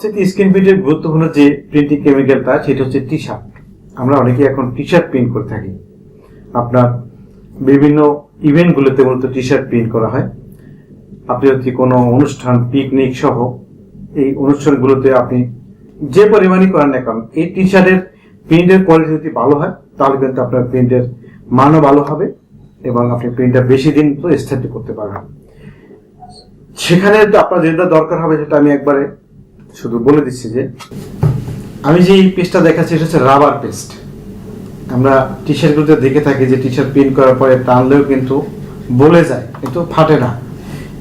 সবচেয়ে স্ক্রিন প্রিন্টের গুরুত্বপূর্ণ যে প্রিন্টিং কেমিক্যালটা সেটা হচ্ছে টি শার্ট আমরা অনেকেই এখন টি শার্ট প্রিন্ট করে থাকি। আপনার বিভিন্ন ইভেন্টগুলোতে মূলত টি শার্ট প্রিন্ট করা হয়। আপনি যদি কোনো অনুষ্ঠান পিকনিক সহ এই অনুষ্ঠানগুলোতে আপনি যে পরিমাণই করেন না কারণ এই টি শার্টের প্রিন্টের কোয়ালিটি যদি ভালো হয়, তাহলে কিন্তু আপনার প্রিন্টের মানও ভালো হবে এবং আপনি প্রিন্টটা বেশি দিন তো স্থায়িত্ব করতে পারবেন। সেখানে আপনার যেটা দরকার হবে, সেটা আমি একবারে শুধু বলে দিচ্ছি যে, আমি যে এই পেস্টটা দেখাচ্ছি, এটা হচ্ছে রাবার পেস্ট আমরা টি শার্টগুলোতে দেখে থাকি যে টি শার্ট প্রিন্ট করার পরে টানলেও কিন্তু বলে যায়, কিন্তু ফাটে না।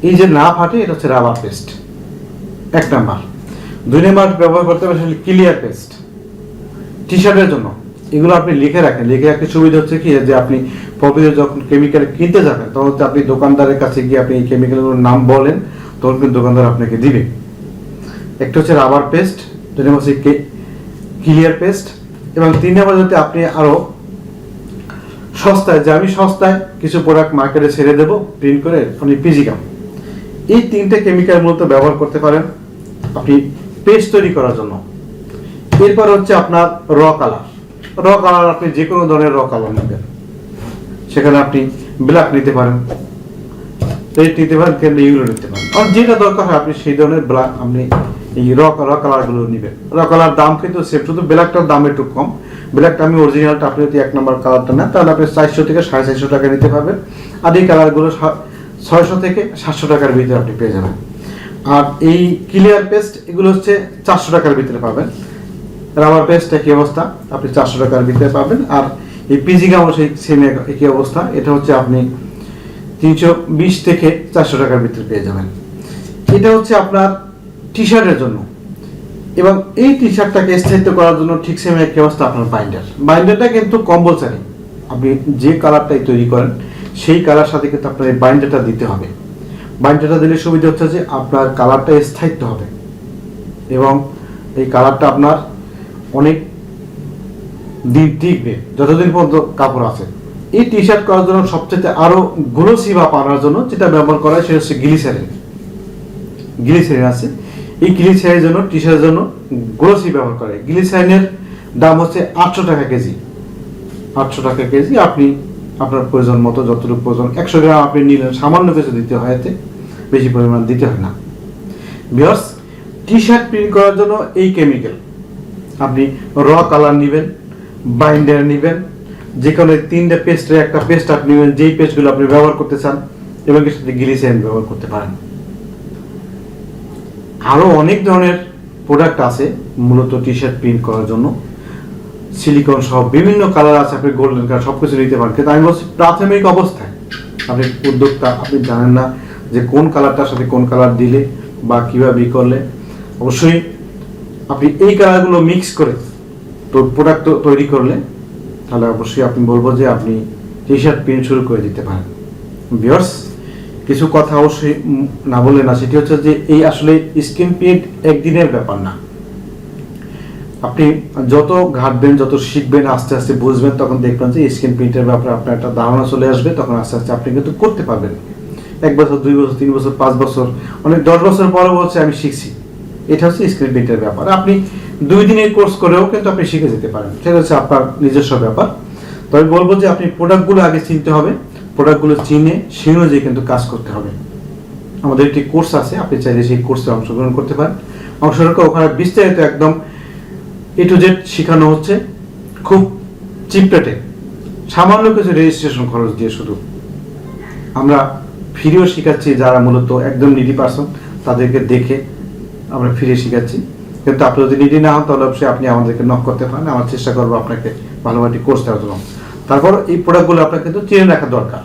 এই যে না ফাটে, এটা হচ্ছে রাবার পেস্ট এক নাম্বার। দুই নাম্বার ব্যবহার করতে হবে সেটা ক্লিয়ার পেস্ট টি শার্টের জন্য। এগুলো আপনি লিখে রাখেন। লিখে রাখতে সুবিধা হচ্ছে কি, যে আপনি প্রকৃত যখন কেমিক্যাল কিনতে যাবেন, তখন হচ্ছে আপনি দোকানদারের কাছে গিয়ে আপনি এই কেমিক্যালগুলোর নাম বলেন, তখন কিন্তু দোকানদার আপনাকে দিবে। একটা হচ্ছে রাবার পেস্ট নম্বর হচ্ছে ক্লিয়ার পেস্ট এবং তিন নম্বর যদি আপনি আরও সস্তায়, যে আমি সস্তায় কিছু প্রোডাক্ট মার্কেটে ছেড়ে দেবো প্রিন্ট করে আপনি পিজিকাম এই তিনটে কেমিক্যাল মূলত ব্যবহার করতে পারেন আপনি পেস্ট তৈরি করার জন্য। এরপর হচ্ছে আপনার র কালার র কালার আপনি যে কোনো ধরনের র কালার নেবেন। সেখানে আপনি ব্ল্যাক নিতে পারেন রেড নিতে পারেন কেন ইউলো নিতে পারেন। আর যেটা দরকার হয় আপনি সেই ধরনের ব্ল্যাক আপনি এই র র কালারগুলো নেবেন র কালার দাম কিন্তু সেম শুধু ব্ল্যাকটার দাম একটু কম। ব্ল্যাকটা আমি অরিজিনালটা আপনি যদি এক নম্বর কালারটা নেন, তাহলে আপনি চারশো থেকে সাড়ে চারশো টাকা নিতে পারবেন। আর এই কালারগুলো ছয়শো থেকে সাতশো টাকার ভিতরে আপনি পেয়ে যাবেন। আর এই ক্লিয়ার পেস্ট এগুলো হচ্ছে চারশো টাকার ভিতরে পাবেন। রাবার পেস্ট একই অবস্থা, আপনি চারশো টাকার ভিতরে পাবেন। আর এই পিজি পিজিগামও সেই সেম একই অবস্থা, এটা হচ্ছে আপনি তিনশো বিশ থেকে চারশো টাকার ভিতরে পেয়ে যাবেন। এটা হচ্ছে আপনার টি শার্টের জন্য। এবং এই টি শার্টটাকে স্থায়িত্ব করার জন্য ঠিক সেম একই অবস্থা আপনার বাইন্ডার বাইন্ডারটা কিন্তু কম্পালসারি আপনি যে কালারটাই তৈরি করেন, সেই কালার সাথে কিন্তু আপনার এই বাইন্ডারটা দিতে হবে। বাইন্ডারটা দিলে সুবিধা হচ্ছে যে আপনার কালারটা স্থায়িত্ব হবে। এবং এই কালারটা আপনার অনেক দিন টিকবে যতদিন পর্যন্ত কাপড় আছে। এই টি শার্ট করার জন্য সবচেয়ে আরও গ্লোসি ভাব আনার জন্য যেটা ব্যবহার করা হয়, সেটা হচ্ছে গ্লিসারিন গ্লিসারিন আছে। এই গ্লিসারিনের জন্য টি শার্টের জন্য গ্লোসি ব্যবহার করে। গ্লিসারিনের দাম হচ্ছে আটশো টাকা কেজি। আটশো টাকা কেজি আপনি আপনার প্রয়োজন মতো, যতটুকু প্রয়োজন, একশো গ্রাম আপনি নিলেন, সামান্য কিছু দিতে হয় এতে, বেশি পরিমাণ দিতে হয় না। বিকজ টি শার্ট প্রিন্ট করার জন্য এই কেমিক্যাল আপনি র কালার নেবেন বাইন্ডার নেবেন যে কোনো তিনটে পেস্টের একটা পেস্ট আপনি নেবেন, যেই পেস্টগুলো আপনি ব্যবহার করতে চান, এবং এর সাথে গ্লিসারিন ব্যবহার করতে পারেন। আরও অনেক ধরনের প্রোডাক্ট আছে, মূলত টি শার্ট প্রিন্ট করার জন্য। সিলিকন সহ বিভিন্ন কালার আছে, আপনি গোল্ডেন কালার সব কিছু নিতে পারেন। কিন্তু আমি বলছি প্রাথমিক অবস্থায়, আপনি উদ্যোক্তা, আপনি জানেন না যে কোন কালারটার সাথে কোন কালার দিলে বা কীভাবে করলে। অবশ্যই আপনি এই কালারগুলো মিক্স করে তো প্রোডাক্ট তৈরি করলে, তাহলে অবশ্যই আপনি বলব যে আপনি টি শার্ট প্রিন্ট শুরু করে দিতে পারেন। বিয়ার্স কিছু কথা অবশ্যই না বলে না, সেটি হচ্ছে যে এই আসলে স্কিন প্রিন্ট একদিনের ব্যাপার না। আপনি যত ঘাটবেন, যত শিখবেন, আস্তে আস্তে বুঝবেন, তখন দেখবেন যে স্কিন প্রিন্টের ব্যাপারে আপনার একটা ধারণা চলে আসবে, তখন আস্তে আস্তে আপনি কিন্তু করতে পারবেন। এক বছর, দুই বছর, তিন বছর, পাঁচ বছর অনেক দশ বছর পরে বলছে আমি শিখছি। এটা হচ্ছে স্ক্রিন প্রিন্টের ব্যাপার। আপনি দুই দিনের কোর্স করেও কিন্তু আপনি শিখে যেতে পারেন। সেটা হচ্ছে আপনার নিজস্ব ব্যাপার। তবে বলব যে আপনি প্রোডাক্টগুলো আগে চিনতে হবে। প্রোডাক্টগুলো চিনে সেই অনুযায়ী কিন্তু কাজ করতে হবে। আমাদের একটি কোর্স আছে, আপনি চাইলে সেই কোর্সে অংশগ্রহণ করতে পারেন। অংশগ্রহণ ওখানে বিস্তারিত একদম এ টু জেড শেখানো হচ্ছে। খুব চিপ রেটে সামান্য কিছু রেজিস্ট্রেশন খরচ দিয়ে শুধু। আমরা ফিরেও শেখাচ্ছি যারা মূলত একদম নিডি পার্সন তাদেরকে দেখে আমরা ফিরে শেখাচ্ছি। কিন্তু আপনি যদি নিডি না হন, তাহলে অবশ্যই আপনি আমাদেরকে নক করতে পারেন। আমার চেষ্টা করব আপনাকে ভালো একটি কোর্স দেওয়ার জন্য। তারপর এই প্রোডাক্টগুলো আপনার কিন্তু চিনে রাখা দরকার।